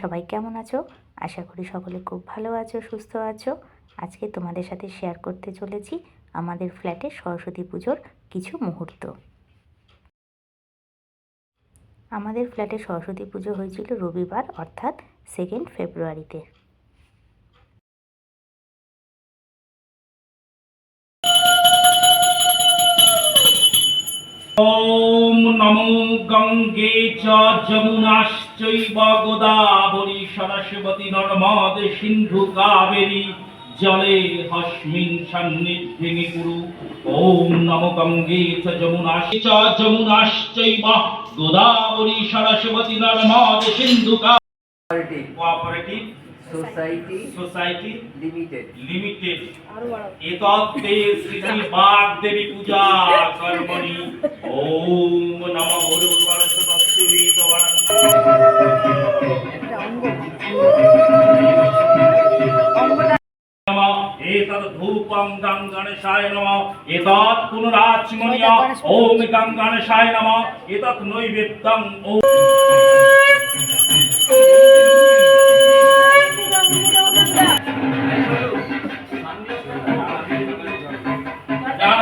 সবাই কেমন আছো? আশা করি সকলে খুব ভালো আছো, সুস্থ আছো। আজকে তোমাদের সাথে শেয়ার করতে চলেছি আমাদের ফ্ল্যাটে সরস্বতী পুজোর কিছু মুহূর্ত। আমাদের ফ্ল্যাটে সরস্বতী পুজো হয়েছিল রবিবার, অর্থাৎ সেকেন্ড ফেব্রুয়ারিতে নমো গঙ্গে চ যমুনাশ্চৈব গোদাবরী সরস্বতী নর্মদে সিন্ধু কাবেরী জলে হস্মিন সান্নিধ্যে নিপুরু ওম নমো গঙ্গে চ যমুনাশ্চৈ চ যমুনাশ্চৈব Godavari Saraswati Narmade Sindhu cooperative society society limited limited এতত তে শ্রী বাগ দেবী পূজা কর্মণি ওম নমঃ ভগবতে বাসুবি তো এতদ ধূপং গাং গণেশায় নমঃ। এতদ পুনরাচমনীয় ওম গণেশায় নমঃ এতদ নৈবেদ্যং ওম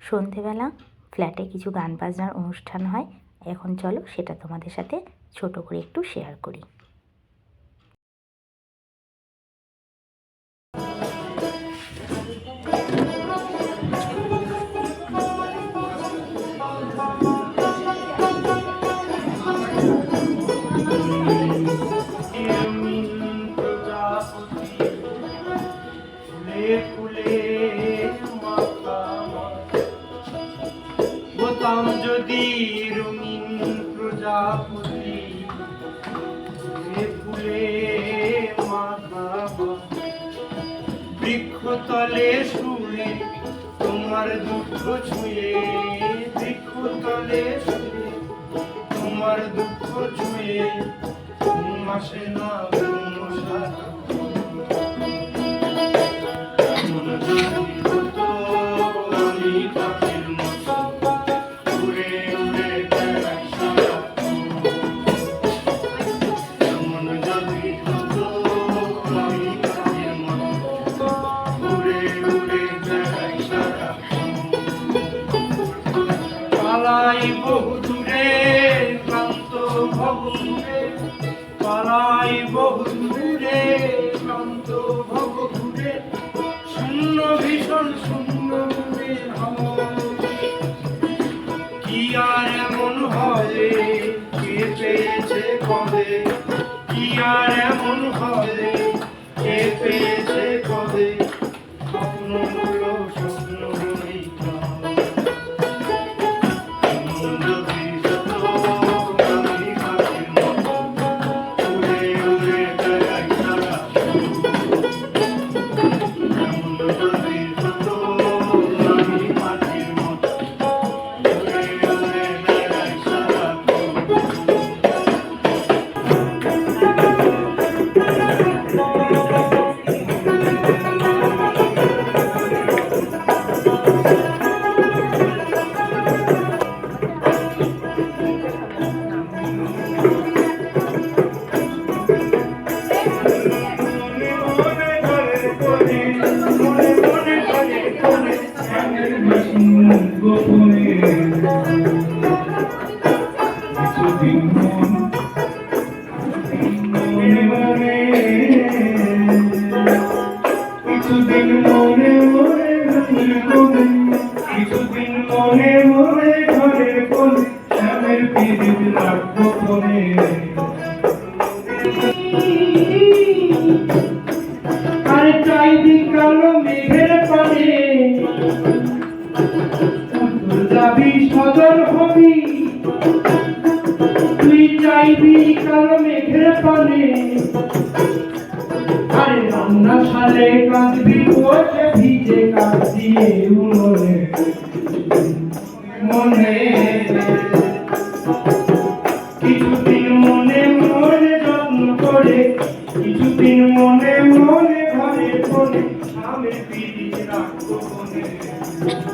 সন্ধেবেলা ফ্ল্যাটে কিছু গান বাজনার অনুষ্ঠান হয়। এখন চলো সেটা তোমাদের সাথে ছোট করে একটু শেয়ার করি। বোতাম যদি রঙিন প্রজাপতি। ফুলে বৃক্ষতলে শুয়ে তোমার দুঃখ ছুঁয়ে। বৃক্ষতলে শুয়ে তোমার দুঃখ ছুঁয়ে। ঘুম না ঘুম পালাই বহু দূরে ক্লান্ত ভব দূরে শূন্য ভীষণ শূন্য কি আর এমন হবে কে পেয়েছে কবে? কি আর এমন হবে কে পেয়েছে সদর হবি তুই চাইবি কালো মেঘের পানে। আরে রান্না সালে কাঁদবি বসে ভিজে কাঁদিয়ে মনে। মনে।